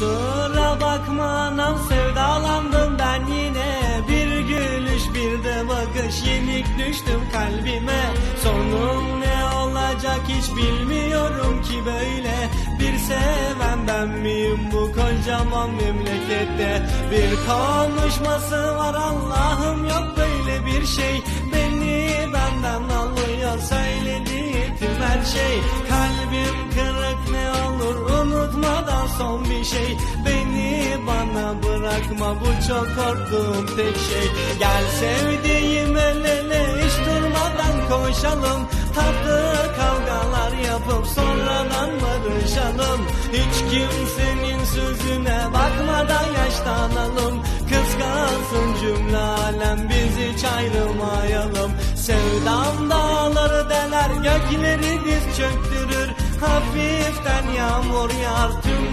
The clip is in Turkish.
Kusura bakma anam sevdalandım ben yine. Bir gülüş bir de bakış yenik düştüm kalbime. Sonum ne olacak hiç bilmiyorum ki böyle. Bir seven ben miyim bu kocaman memlekette? Bir konuşması var Allah'ım yok böyle bir şey. Beni benden alıyor söylediği tüm her şey. Kalbim kırık şey. Beni bana bırakma bu çok korktuğum tek şey. Gel sevdiğim el ele hiç durmadan koşalım. Tatlı kavgalar yapıp sonradan barışalım. Hiç kimsenin sözüne bakmadan yaşlanalım. Kıskansın cümle alem biz hiç ayrılmayalım. Sevdam dağları deler gökleri diz çöktürür. Hafiften yağmur yağar tüm